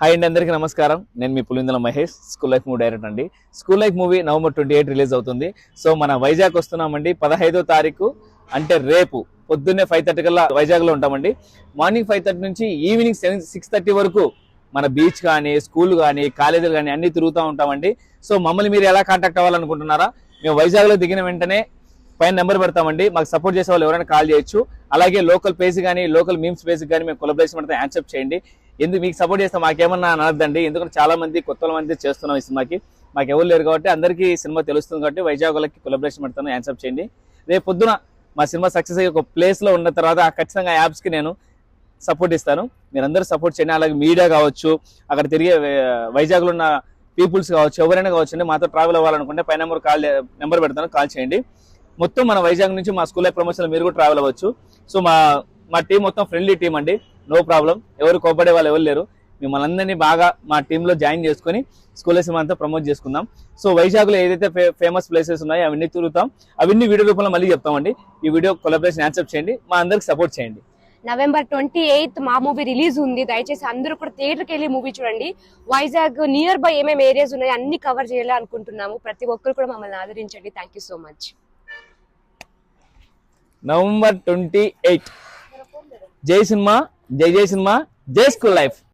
Hi అండి అందరికీ నమస్కారం. నేను మీ Pulindala Mahesh school life movie director అండి. School life movie November twenty eight release అవుతుంది. సో మన వైజాగ్ వస్తున్నామండి. పదహైదో తారీఖు అంటే రేపు పొద్దున్నే ఫైవ్ థర్టీ కల్లా వైజాగ్లో ఉంటామండి. మార్నింగ్ ఫైవ్ థర్టీ నుంచి ఈవినింగ్ సెవెన్ సిక్స్ థర్టీ వరకు మన బీచ్ కానీ స్కూల్ కానీ కాలేజీలు కానీ అన్ని తిరుగుతూ ఉంటామండి. సో మమ్మల్ని మీరు ఎలా కాంటాక్ట్ అవ్వాలనుకుంటున్నారా? మేము వైజాగ్లో దిగిన వెంటనే పైన నెంబర్ పెడతామండి. మాకు సపోర్ట్ చేసే వాళ్ళు ఎవరైనా కాల్ చేయొచ్చు. అలాగే లోకల్ పేజ్ కానీ లోకల్ మీమ్స్ పేజ్ కానీ మేము కొలబరేషన్ పెడితే యాక్సెప్ట్ చేయండి. ఎందుకు మీకు సపోర్ట్ చేస్తే మాకేమన్నా అనద్దండి. ఎందుకంటే చాలా మంది కొత్త మంది చేస్తున్నాం ఈ సినిమాకి. మాకు ఎవరు లేరు కాబట్టి అందరికీ సినిమా తెలుస్తుంది కాబట్టి వైజాగ్ వాళ్ళకి కొలబరేషన్ పెడతాను యాన్సప్ చేయండి. రేపు పొద్దున మా సినిమా సక్సెస్ అయ్యి ఒక ప్లేస్లో ఉన్న తర్వాత ఖచ్చితంగా యాప్స్కి నేను సపోర్ట్ ఇస్తాను. మీరందరూ సపోర్ట్ చేయండి. అలాగే మీడియా కావచ్చు అక్కడ తిరిగే వైజాగ్లో ఉన్న పీపుల్స్ కావచ్చు ఎవరైనా కావచ్చు మాతో ట్రావెల్ అవ్వాలనుకుంటే పై నెంబర్ కాల్ నెంబర్ పెడతాను కాల్ చేయండి. మొత్తం మన వైజాగ్ నుంచి మా స్కూల్ లైఫ్ ప్రమోషన్ మీరు కూడా ట్రావెల్ అవ్వచ్చు. సో మా మా టీం మొత్తం ఫ్రెండ్లీ టీం అండి. నో ప్రాబ్లం ఎవరు కోపడే వాళ్ళు ఎవరు లేరు. మిమ్మల్ని అందరినీ బాగా మా టీంలో జాయిన్ చేసుకొని స్కూల్ లైఫ్ అంతా ప్రమోట్ చేసుకుందాం. సో వైజాగ్లో ఏదైతే ఫేమస్ ప్లేసెస్ ఉన్నాయో అవన్నీ తిరుగుతాం. అవన్నీ వీడియో రూపంలో మళ్ళీ చెప్తామండి. ఈ వీడియో కొలాబరేషన్ యాక్సెప్ట్ చేయండి. మా అందరికి సపోర్ట్ చేయండి. నవంబర్ ట్వంటీ ఎయిత్ మా మూవీ రిలీజ్ ఉంది. దయచేసి అందరూ కూడా థియేటర్కి వెళ్ళి మూవీ చూడండి. వైజాగ్ నియర్ బై ఏమేమి ఏరియాస్ ఉన్నాయో. అన్ని కవర్ చేయాలి అనుకుంటున్నాము ప్రతి ఒక్కరు కూడా మమ్మల్ని ఆదరించండి. Thank so much November twenty eight జై సినిమా జై జై సినిమా జై స్కూల్ లైఫ్.